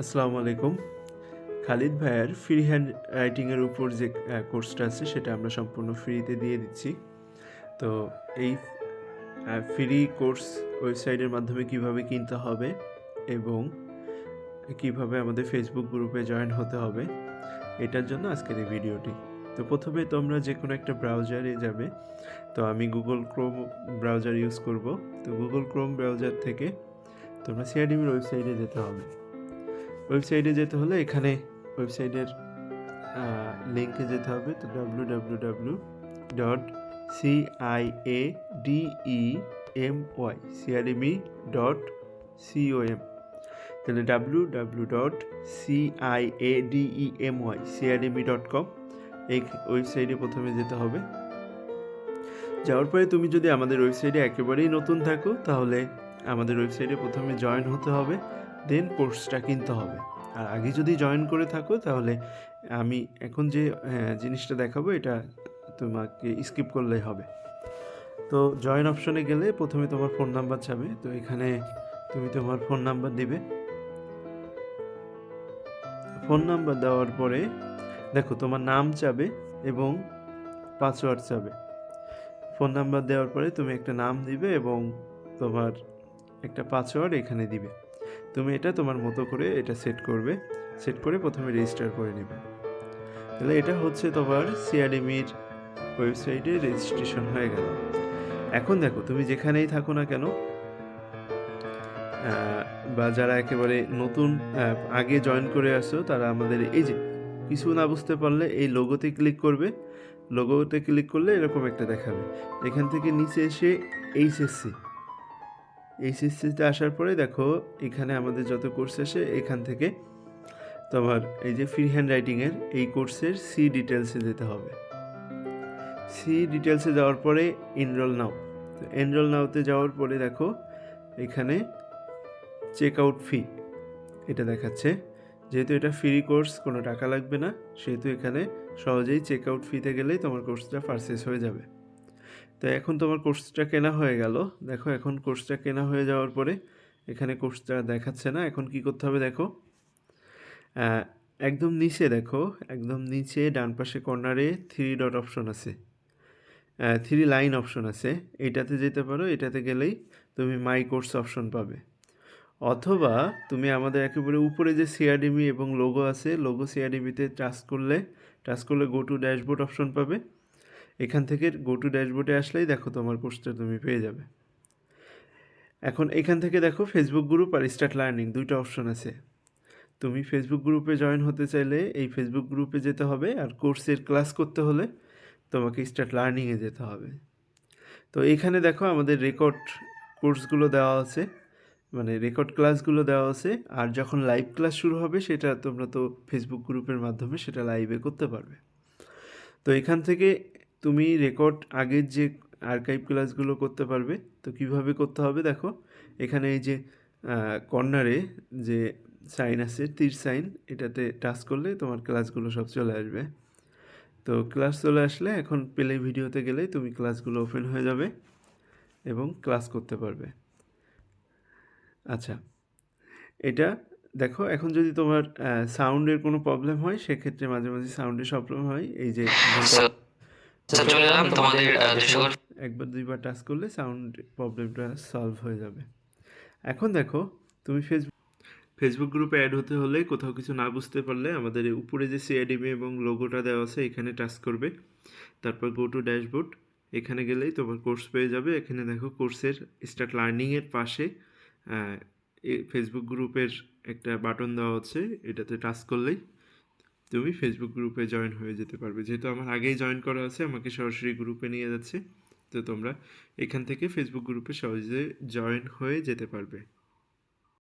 আসসালামু আলাইকুম। খালিদ ভাইয়ের ফ্রি হ্যান্ড রাইটিংয়ের উপর যে কোর্সটা আছে, সেটা আমরা সম্পূর্ণ ফ্রিতে দিয়ে দিচ্ছি। তো এই ফ্রি কোর্স ওয়েবসাইটের মাধ্যমে কীভাবে কিনতে হবে এবং কীভাবে আমাদের ফেসবুক গ্রুপে জয়েন হতে হবে, এটার জন্য আজকের এই ভিডিওটি তো প্রথমে তোমরা যে কোনো একটা ব্রাউজারে যাবে, তো আমি গুগল ক্রোম ব্রাউজার ইউজ করব। তো গুগল ক্রোম ব্রাউজার থেকে তোমরা সিআরডিমির ওয়েবসাইটে যেতে হবে। ওয়েবসাইটে যেতে হলে এখানে ওয়েবসাইটের লিঙ্কে যেতে হবে। তো W W W dot C I A DE M Y CRME dot COM তাহলে W W dot C I A DE M Y CRME dot com এই ওয়েবসাইটে প্রথমে যেতে হবে। যাওয়ার পরে তুমি যদি আমাদের ওয়েবসাইটে একেবারেই নতুন থাকো, তাহলে আমাদের ওয়েবসাইটে প্রথমে জয়েন হতে হবে। দেন কোর্সটা কিনতে হবে। আর আগে যদি জয়েন করে থাকো তাহলে আমি এখন যে হ্যাঁ, জিনিসটা দেখাবো এটা তোমাকে স্কিপ করলেই হবে। তো জয়েন অপশনে গেলে প্রথমে তোমার ফোন নাম্বার চাবে। তো এখানে তুমি তোমার ফোন নাম্বার দিবে। ফোন নাম্বার দেওয়ার পরে দেখো তোমার নাম চাবে এবং পাসওয়ার্ড চাবে। ফোন নাম্বার দেওয়ার পরে তুমি একটা নাম দিবে এবং তোমার একটা পাসওয়ার্ড এখানে দিবে। তুমি এটা তোমার মতো করে এটা সেট করবে সেট করে প্রথমে রেজিস্টার করে নেবে। তাহলে এটা হচ্ছে তোমার সিআরএমির ওয়েবসাইটে রেজিস্ট্রেশন হয়ে গেল। এখন দেখো, তুমি যেখানেই থাকো না কেন বা যারা একেবারে নতুন আগে জয়েন করে আসো, তারা আমাদের এই যে কিছু না বুঝতে পারলে এই লোগোতে ক্লিক করবে। লোগোতে ক্লিক করলে এরকম একটা দেখাবে। এখান থেকে নিচে এসে এইচএসসি এইচএসসিতে আসার পরে দেখো, এখানে আমাদের যত কোর্স আসে, এখান থেকে তোমার এই যে ফ্রি হ্যান্ড রাইটিংয়ের এই কোর্সের সি ডিটেলসে যেতে হবে। সি ডিটেলসে যাওয়ার পরে এনরোল নাও। তো এনরোল নাওতে যাওয়ার পরে দেখো, এখানে চেক আউট ফি এটা দেখাচ্ছে। যেহেতু এটা ফ্রি কোর্স কোনো টাকা লাগবে না, সেহেতু এখানে সহজেই চেক আউট ফিতে গেলেই তোমার কোর্সটা পারচেস হয়ে যাবে। তো এখন তোমার কোর্সটা কেনা হয়ে গেল। দেখো, এখন কোর্সটা কেনা হয়ে যাওয়ার পরে এখানে কোর্সটা দেখাচ্ছে না। এখন কি করতে হবে দেখো? একদম নিচে দেখো, একদম নিচে ডান পাশে কর্নারে থ্রি ডট অপশন আছে। থ্রি লাইন অপশন আছে। এটাতে যেতে পারো, এটাতে গেলেই তুমি মাই কোর্স অপশন পাবে। অথবা তুমি আমাদের একেবারে উপরে যে সিআরডিবি এবং লোগো আছে লোগো সিআরডিবিতে টাচ করলে টাচ করলে গো টু ড্যাশবোর্ড অপশন পাবে। এখান থেকে গো টু ড্যাশবোর্ডে আসলেই দেখো তোমার কোর্সটা তুমি পেয়ে যাবে। এখন এখান থেকে দেখো ফেসবুক গ্রুপ আর স্টার্ট লার্নিং দুইটা অপশন আছে। তুমি ফেসবুক গ্রুপে জয়েন হতে চাইলে এই ফেসবুক গ্রুপে যেতে হবে আর কোর্সের ক্লাস করতে হলে তোমাকে স্টার্ট লার্নিংয়ে যেতে হবে। তো এখানে দেখো আমাদের রেকর্ড কোর্সগুলো দেওয়া আছে মানে রেকর্ড ক্লাসগুলো দেওয়া আছে আর যখন লাইভ ক্লাস শুরু হবে সেটা তোমরা তো ফেসবুক গ্রুপের মাধ্যমে সেটা লাইভে করতে পারবে। তো এখান থেকে তুমি রেকর্ড আগের যে আর্কাইভ ক্লাসগুলো করতে পারবে, তো কীভাবে করতে হবে দেখো, এখানে এই যে কর্নারে যে সাইন আছে, তীর সাইন এটাতে টাচ করলে তোমার ক্লাসগুলো সব চলে আসবে। তো ক্লাস চলে আসলে এখন প্লে ভিডিওতে গেলেই তুমি ক্লাসগুলো ওপেন হয়ে যাবে এবং ক্লাস করতে পারবে। আচ্ছা এটা দেখো, এখন যদি তোমার সাউন্ডের কোনো প্রবলেম হয়, সেক্ষেত্রে মাঝে মাঝে সাউন্ডের প্রবলেম হয়, এই যে চলে এলাম। তোমাদের আহ, যে সকল একবার দুইবার টাচ করলে সাউন্ড প্রবলেমটা সলভ হয়ে যাবে। এখন দেখো তুমি ফেসবুক ফেসবুক গ্রুপে অ্যাড হতে হলে কোথাও কিছু না বুঝতে পারলে আমাদের উপরে যে সিআইডিবি এবং লোগোটা দেওয়া আছে এখানে টাচ করবে। তারপর গো টু ড্যাশবোর্ড এখানে গেলেই তোমার কোর্স পেয়ে যাবে। এখানে দেখো কোর্সের স্টার্ট লার্নিংয়ের পাশে ফেসবুক গ্রুপের একটা বাটন দেওয়া আছে এটাতে টাচ করলেই। তুমি ফেসবুক গ্রুপে জয়েন হয়ে যেতে পারবে। যেহেতু আমার আগেই জয়েন করা আছে, আমাকে সরাসরি গ্রুপে নিয়ে যাচ্ছে, তো তোমরা এখান থেকে ফেসবুক গ্রুপে সহজে জয়েন হয়ে যেতে পারবে।